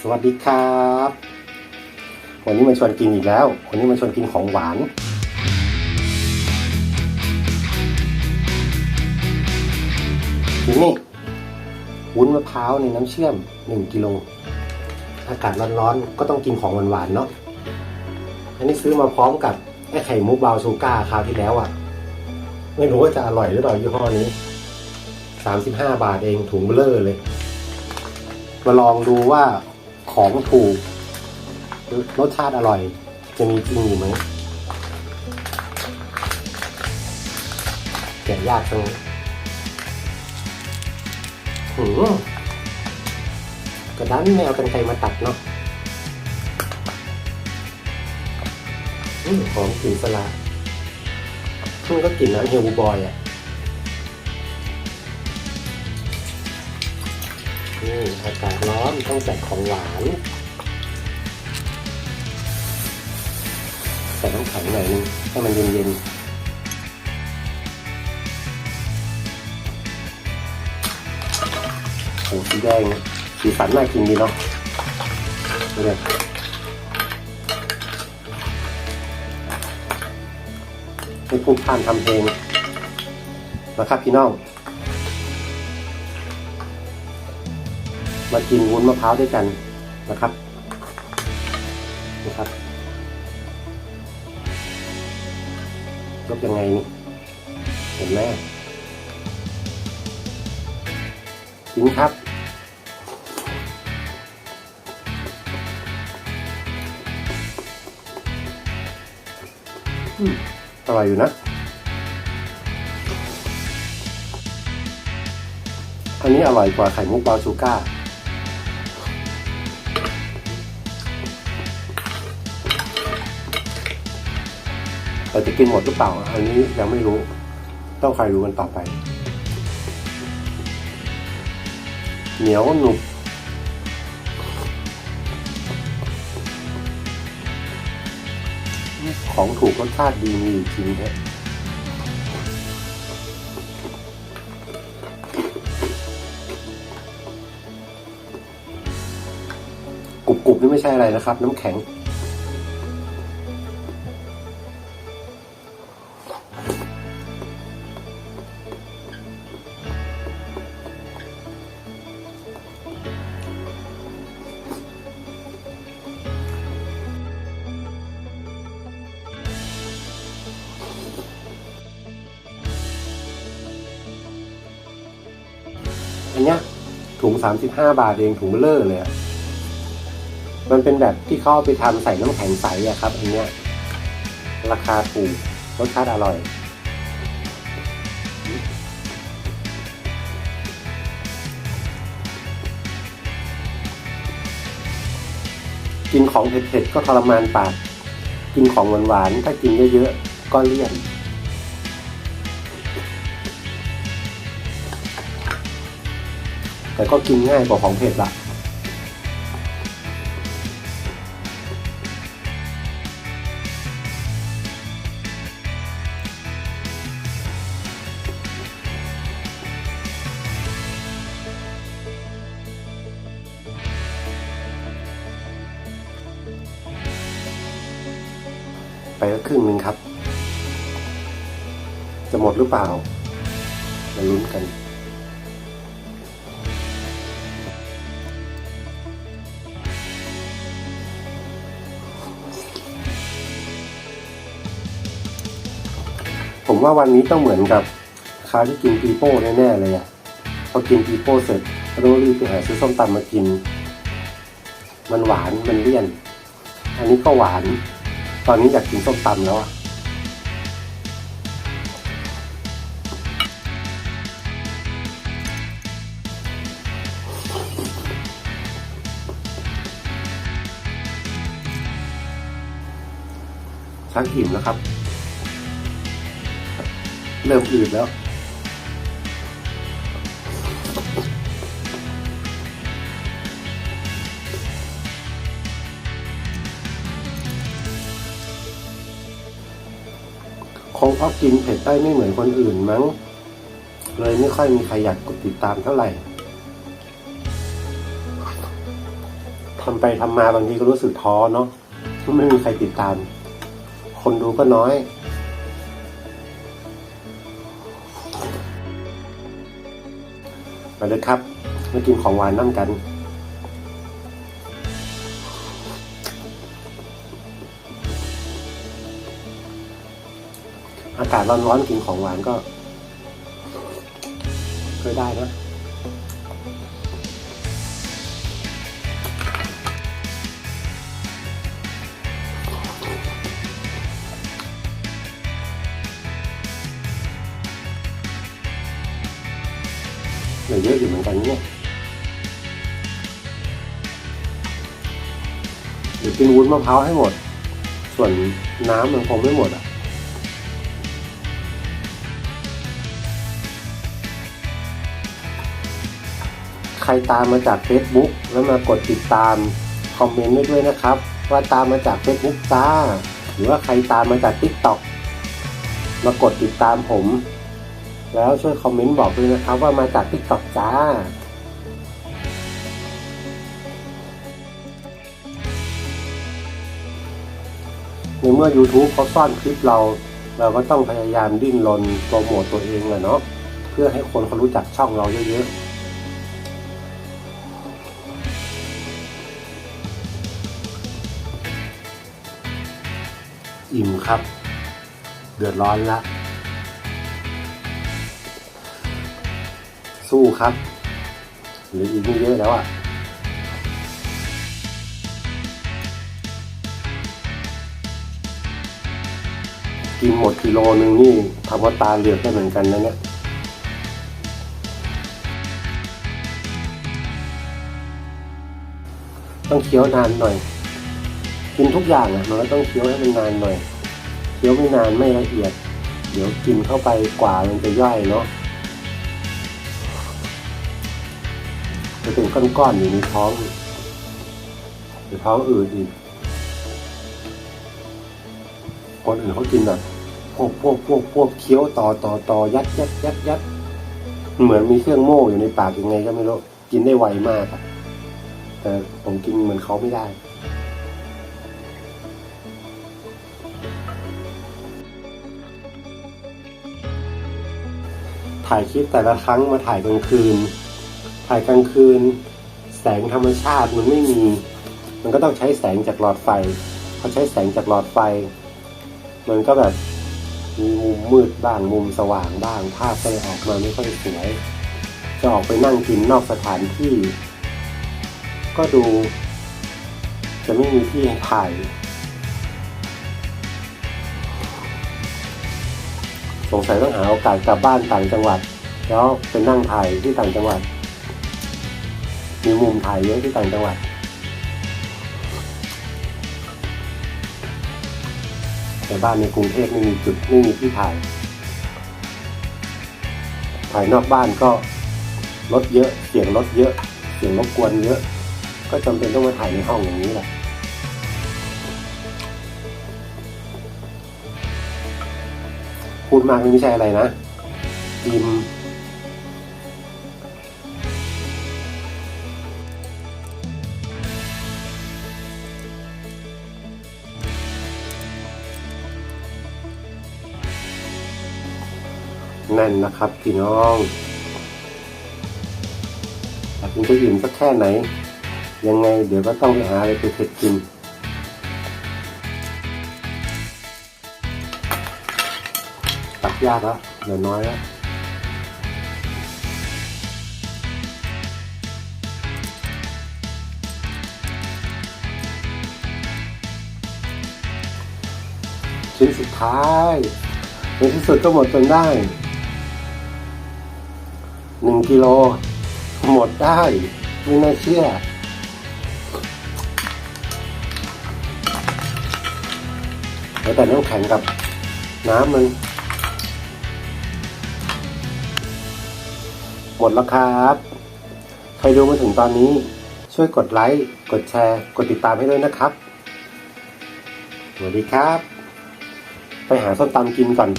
สวัสดีครับ วันนี้มาชวนกินอีกแล้ว วันนี้มาชวนกินของหวานนี่วุ้นมะพร้าวในน้ำเชื่อมหนึ่งกิโล อากาศร้อนๆ ก็ต้องกินของหวานๆเนาะ อันนี้ซื้อมาพร้อมกับไอ้ไข่มุกบาวน์ชูก้าคราวที่แล้วอะ่ะ ไม่รู้ว่าจะอร่อยหรือเปล่ายี่ห้อนี้สามสิบห้าบาทเองถุงเบลอเลยมาลองดูว่า ของถูก รสชาติอร่อย จะมีจริงอยู่ไหมแกะยากจังหืมกระด้านแมวกันไกรมาตัดเนาะอืมหอมกลิ่นสลามันก็กลิ่นน้ำเฮลบูบอยอะ นี่อากาศร้อนต้องแจกของหวาน ใส่น้ำแข็งหน่อยนึงให้มันเย็นๆโอ้สีแดงสีสันน่ากินดีเนาะดูเลยให้ผู้พานทำเพลงนะครับพี่น้อง มากินวุ้นมะพร้าวด้วยกันนะครับนะครับยกยังไงนี่เห็นไหมกินครับอืมอร่อยอยู่นะ อันนี้อร่อยกว่าไข่มุกบาวน์ชูก้า แต่จะกินหมดหรือเปล่า อันนี้ยังไม่รู้ ต้องคอยรู้กันต่อไป เหนียวหนุบของถูกรสชาติดีมีจริงฮะกรุบๆนี่ไม่ใช่อะไรนะครับ น้ำแข็ง ถุงสามสิบห้าบาทเองถุงเบลเลอร์เลยอะมันเป็นแบบที่เขาไปทำใส่น้ำแข็งใสอะครับอันเนี้ยราคาถูกรสชาติอร่อย กินของเผ็ดๆก็ทรมานปาก กินของหวานๆถ้ากินเยอะๆก็เลี่ยน แต่ก็กินง่ายกว่าของเผ็ดละไปก็ครึ่งหนึ่งครับ จะหมดหรือเปล่ามาลุ้นกัน ผมว่าวันนี้ต้องเหมือนกับคราวที่กินปีโป้แน่ๆเลยอะ่ะพอกินปีโป้เสร็จก็ต้องรีบไปหาซื้อส้มตำมากิน มันหวานมันเลี่ยน อันนี้ก็หวาน ตอนนี้อยากกินส้มตำแล้วอะชักอิ่มแล้วครับ เริ่มอืดแล้ว คงเพราะกินเผ็ดได้ไม่เหมือนคนอื่นมั้ง เลยไม่ค่อยมีใครอยากกดติดตามเท่าไหร่ทำไปทำมาบางทีก็รู้สึกท้อเนาะไม่มีใครติดตาม คนดูก็น้อย มาเลยครับมากินของหวานน้ำกันอากาศร้อนๆกินของหวานก็เคยได้นะ เหลือเยอะอยู่เหมือนกันเนี่ยเดี๋ยวกินวุ้นมะพร้าวให้หมด ส่วนน้ำมันคงไม่หมดอะใครตามมาจาก Facebook แล้วมากดติดตามคอมเมนต์ไว้ด้วยนะครับ ว่าตามมาจาก Facebook จ้า หรือว่าใครตามมาจาก TikTok มากดติดตามผม แล้วช่วยคอมเมนต์บอกด้วยนะครับว่ามาจาก TikTok จ้าในเมื่อ YouTube เขาซ่อนคลิปเรา เราก็ต้องพยายามดิ้นรนโปรโมตตัวเองอะเนาะเพื่อให้คนเขารู้จักช่องเราเยอะๆอิ่มครับ เดือดร้อนละ สู้ครับหรืออีกเยอะแล้วอะกินหมดกิโลนึงนี่ทำว่าตาเหลือกได้เหมือนกันนะเนี่ยต้องเคี้ยวนานหน่อย กินทุกอย่างอะมันก็ต้องเคี้ยวให้มันนานหน่อยเคี้ยวไม่นานไม่ละเอียด เดี๋ยวกินเข้าไปกว่ามันจะย่อยเนาะ จะเป็นก้อนๆอยู่ในท้องหรือท้องอืดอีกคนอื่นเขากินแบบพวกพวกพวกพวกเคี้ยวต่อต่อต่อยัดยัดยัดยัดเหมือนมีเครื่องโม่อยู่ในปากยังไงก็ไม่รู้กินได้ไวมากแต่ผมกินเหมือนเขาไม่ได้ถ่ายคลิปแต่ละครั้งมาถ่ายกลางคืน ถ่ายกลางคืน แสงธรรมชาติมันไม่มี มันก็ต้องใช้แสงจากหลอดไฟพอใช้แสงจากหลอดไฟ มันก็แบบมีมุมมืดบ้างมุมสว่างบ้างภาพก็เลยออกมาไม่ค่อยสวย จะออกไปนั่งกินนอกสถานที่ ก็ดู จะไม่มีที่ให้ถ่ายสงสัยต้องหาโอกาสกลับบ้านต่างจังหวัด แล้วไปนั่งถ่ายที่ต่างจังหวัด มีมุมถ่ายเยอะที่ต่างจังหวัดแต่บ้านในกรุงเทพไม่มีจุดไม่มีที่ถ่าย ถ่ายนอกบ้านก็รถเยอะ เสียงรถเยอะ เสียงรบกวนเยอะ ก็จำเป็นต้องมาถ่ายในห้องอย่างนี้แหละพูดมากนี่ไม่ใช่อะไรนะอิ่ม แน่นนะครับพี่น้องแต่คุณจะอิ่มสักแค่ไหน ยังไงเดี๋ยวก็ต้องไปหาอะไรเผ็ดกินตักยากแล้วเหลือน้อยแล้วชิ้นสุดท้ายในที่สุดก็หมดจนได้ หนึ่งกิโล หมดได้ ไม่น่าเชื่อ แล้วแต่น้ำแข็งกับน้ำมัน หมดแล้วครับ ใครดูมาถึงตอนนี้ ช่วยกดไลค์ กดแชร์ กดติดตามให้ด้วยนะครับ สวัสดีครับ ไปหาส้มตำกินก่อน